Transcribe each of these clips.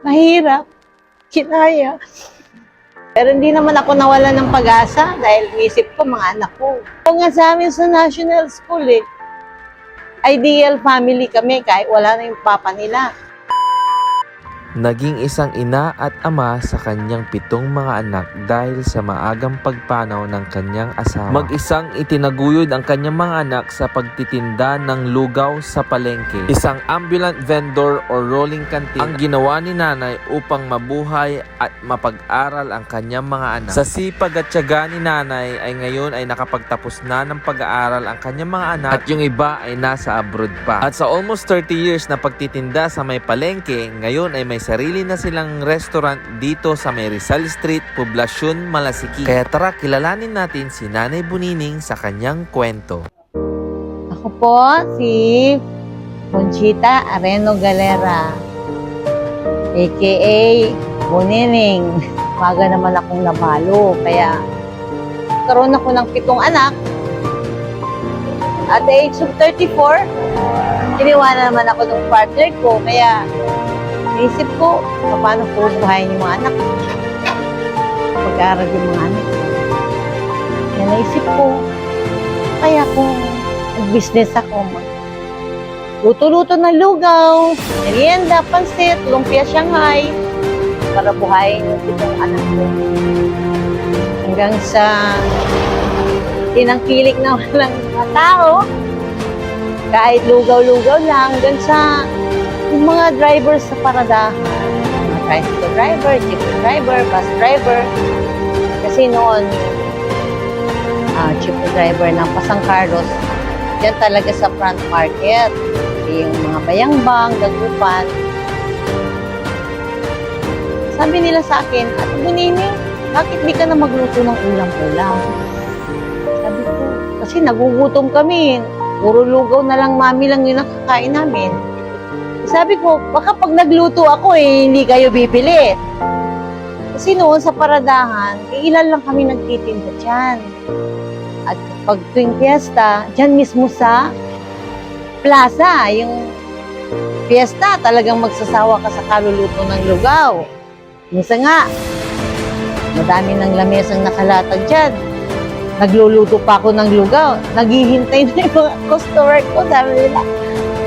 Mahirap. Kinaya. Pero hindi naman ako nawala ng pag-asa dahil isip ko mga anak ko. Kung nga sa amin sa national school eh, ideal family kami kahit wala na yung papa nila. Naging isang ina at ama sa kanyang pitong mga anak dahil sa maagang pagpanaw ng kanyang asawa. Mag-isang itinaguyod ang kanyang mga anak sa pagtitinda ng lugaw sa palengke. Isang ambulant vendor or rolling canteen ang ginawa ni nanay upang mabuhay at mapag-aral ang kanyang mga anak. Sa sipag at tiyaga ni nanay ay ngayon ay nakapagtapos na ng pag-aaral ang kanyang mga anak at yung iba ay nasa abroad pa. At sa almost 30 years na pagtitinda sa may palengke, ngayon ay may sarili na silang restaurant dito sa may Rizal Street, Poblasyon, Malasiki. Kaya tara, kilalanin natin si Nanay Bunining sa kanyang kwento. Ako po si Conchita Areno Galera, aka Bunining. Maga naman akong nabalo, kaya karoon ako ng pitong anak. At the age of 34, iniwanan naman ako ng partner ko, kaya naisip ko, paano ko buhayin yung mga anak ko. Pag-aaral yung mga anak ko. Kaya naisip ko, kaya kung mag-business ako, luto-luto ng lugaw, merienda, pansit, lumpia Shanghai, para buhayin yung pitong anak ko. Hanggang sa tinangkilik na walang mga tao, kahit lugaw-lugaw lang, hanggang sa yung mga driver sa mga tricycle driver, jeepney driver, bus driver, kasi noon, ah jeepney driver ng Pasang Carlos, Diyan talaga sa front market. Yung mga bayang-bang, dagupan. Sabi nila sa akin, Ate Bunini, bakit di ka na magluto ng ulam-ulam? Sabi ko, kasi nagugutom kami. Puro lugaw na lang, mami lang yung nakakain namin. Sabi ko, baka pag nagluto ako eh, hindi kayo bibili. Kasi noon sa paradahan, ilan lang kami nagtitinda dyan. At pag tuwing fiesta, dyan mismo sa plaza, yung fiesta, talagang magsasawa ka sa kaluluto ng lugaw. Minsan nga, madami ng lamesang nakalatag dyan. Nagluluto pa ako ng lugaw. Naghihintay na yung mga customer ko. Sabi nila,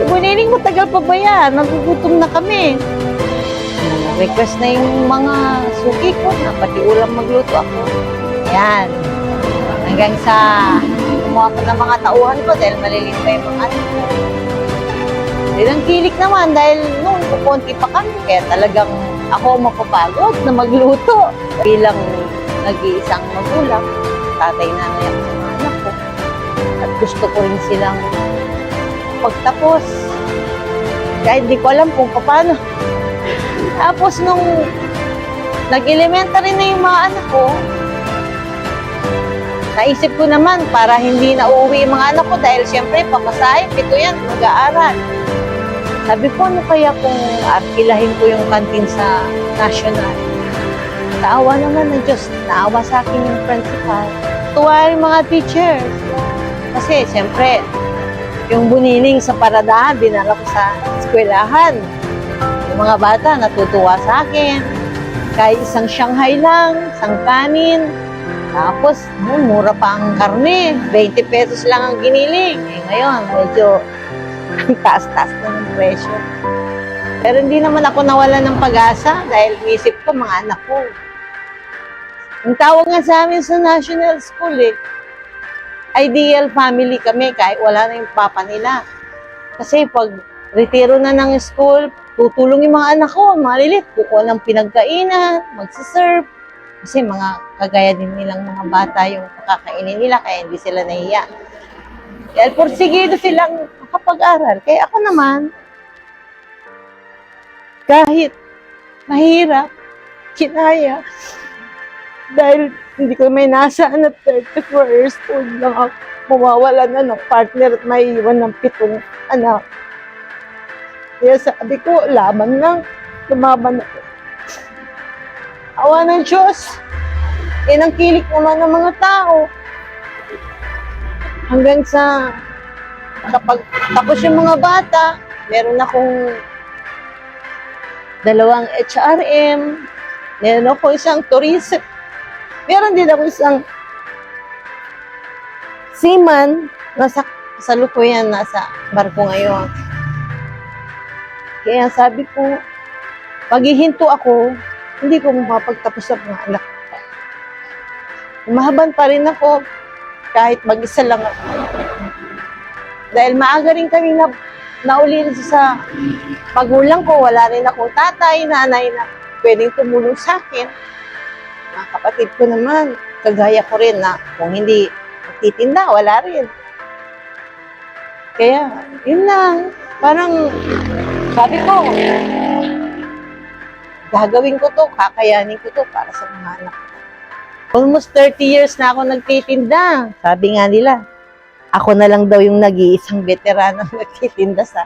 Buniling, matagal pa ba yan? Nagugutom na kami. Request na yung mga suki ko na pati ulam magluto ako. Yan. Hanggang sa kumuha ko ng mga tauhan ko dahil malilit pa yung mga ko. Ilang kilik naman dahil noon kukunti pa kami kaya talagang ako mapapagod na magluto. Bilang nag-iisang magulang, tatay nanay ako sa mga anak ko. At gusto ko rin silang pagtapos. Kahit di ko alam kung paano. Tapos nung nag-elementary na yung mga anak ko, naisip ko naman para hindi na uuwi yung mga anak ko dahil siyempre pamasahe, pito yan, mag-aaral. Sabi ko, ano kaya kung arkilahin ko yung kantin sa national? Naawa naman ng Diyos, naawa sa akin yung principal. Tuwa yung mga teachers. Kasi siyempre, yung buniling sa paradahan, dinala ko sa eskwelahan. Yung mga bata natutuwa sa akin. Kahit isang Shanghai lang, isang kanin. Tapos, noon, mura pa ang karne. 20 pesos lang ang giniling. Eh, ngayon, medyo ang taas-taas na ng presyo. Pero hindi naman ako nawala ng pag-asa dahil isip ko mga anak ko. Ang tawag nga sa amin sa national school eh, ideal family kami kahit wala na yung papa nila. Kasi pag retiro na ng school, tutulong yung mga anak ko, malilit, kukuha ng pinagkainan, magsiserve. Kasi mga kagaya din nilang mga bata yung pakakainin nila, kaya hindi sila nahiya. Dahil porsigido silang makapag-aral. Kaya ako naman, kahit mahirap, kinaya. Dahil hindi ko may nasaan at 34 years old lang ako. Mawawala na ng partner at maiiwan ng pitong anak. Kaya sabi ko, laban lang. Lumaban ako. Awa ng Diyos. Yan ang kilik naman ng mga tao. Hanggang sa kapag tapos yung mga bata, meron akong dalawang HRM, meron ako isang tourism, meron din ako isang seaman, nasa kasalukuyan, nasa barko ngayon. Kaya sabi ko, pag ihinto ako, hindi ko mapagtapos sa mga anak. Umahaban pa rin ako kahit mag-isa lang ako. Dahil maaga rin kami na naulin sa magulang ko, wala rin akong tatay, nanay na pwedeng tumulong sa akin. Mga kapatid ko naman, kagaya ko rin na kung hindi titinda, wala rin. Kaya, yun lang. Parang, sabi ko, gagawin ko to, kakayanin ko to para sa mga anak ko. Almost 30 years na ako nagtitinda. Sabi nga nila, ako na lang daw yung nag-iisang veteranong nagtitinda sa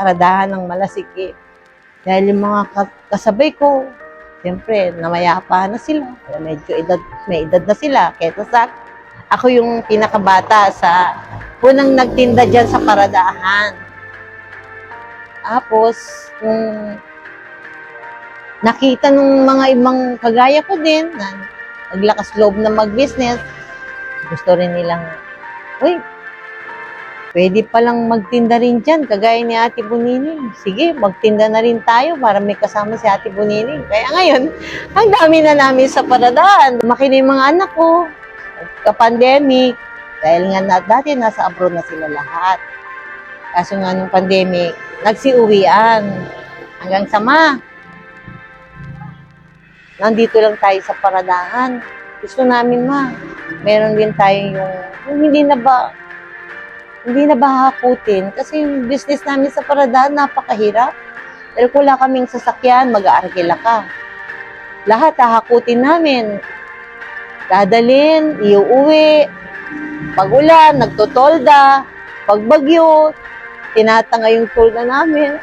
karadahan ng malasiki. Dahil yung mga ka- kasabay ko, siyempre, namayapa na sila. Medyo edad, may edad na sila. Kaya sa ako yung pinakabata sa unang nagtinda dyan sa paradahan. Tapos, kung nakita nung mga ibang kagaya ko din na naglakas loob na mag-business, gusto rin nilang, uy, pwede palang magtinda rin dyan, kagaya ni Ate Bunining. Sige, magtinda na rin tayo para may kasama si Ate Bunining. Kaya ngayon, ang dami na namin sa paradaan. Yung mga anak ko, ka-pandemic, dahil nga na, dati nasa abroad na sila lahat. Kaso nga nung pandemic, nagsiuwian hanggang sama. Nandito lang tayo sa paradahan. Gusto namin ma, meron din tayo yung, yung hindi na ba, hindi na ba hakutin? Kasi yung business namin sa paradahan, napakahirap. Dahil wala kaming sasakyan, mag-aarkila ka. Lahat hahakutin namin. Dadalin, iuwi. Pag ulan, nagtotolda. Pag bagyo, tinatanga yung tolda namin.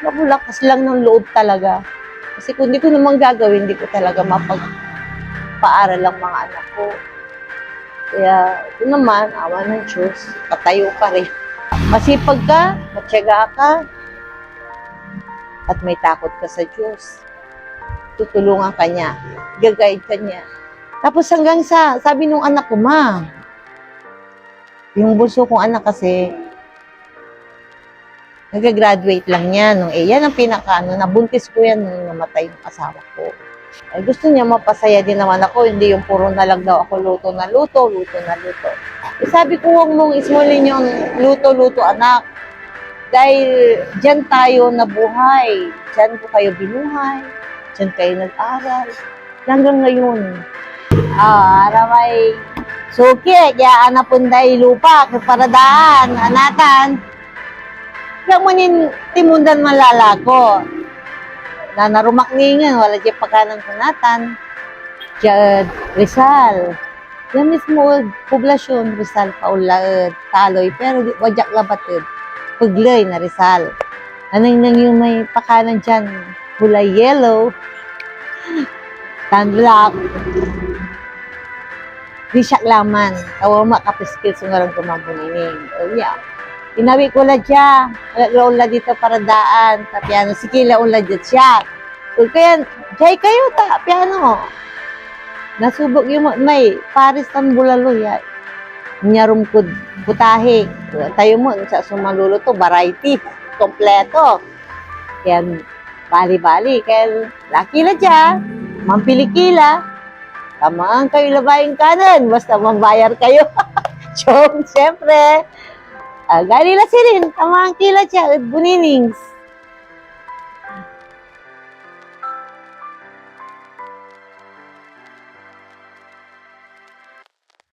Mabulakas lang ng loob talaga. Kasi kung di ko naman gagawin, hindi ko talaga mapag-paaral ang mga anak ko. Kaya, ito naman, awa ng Diyos, patayo ka rin. Masipag ka, matyaga ka, at may takot ka sa Diyos. Tutulungan ka niya, gagayad ka niya. Tapos hanggang sa, sabi nung anak ko, ma, yung bunso kong anak kasi, nag-graduate lang yan. Nung, eh, yan ang pinaka, ano, nabuntis ko yan nung namatay yung asawa ko. Eh, gusto niya mapasaya din naman ako, hindi yung puro na lang daw ako luto na luto, luto na luto. Eh, sabi ko, huwag mong ismulin yung luto-luto, anak. Dahil dyan tayo nabuhay. Dyan ko kayo binuhay. Dyan kayo nag-aral. Hanggang ngayon. Ah, aramay. Suki, kaya anapunday lupa, paradaan, anatan. Kaya mo nin timundan malalako. Na narumakningan, wala dyan pagkanang kunatan. Dyan, Rizal. Yan mismo, poblasyon, Rizal, Paulaad, Taloy, pero di- wajak labatid. Puglay na Rizal. Anong nang yung may pakanan dyan, kulay yellow, tanlak, di siya laman. Tawama kapiskil sungarang kumambunining. Oh, yeah. Inawi ko la siya. Wala dito para daan. Sa piano. Sige, laula dyan siya. Kung kaya, jay kayo ta, piano. Nasubok yung ma- may Paris tan bulalo ya. Nyarum ko putahe. Tayo mo sa sumalulo to variety kompleto. Yan bali-bali kaya laki na siya. Mampilikila. Tamaan kayo labayang kanan basta mambayar kayo. Chong, siyempre. Uh, gali la sirin, tamaan kila siya, buninings.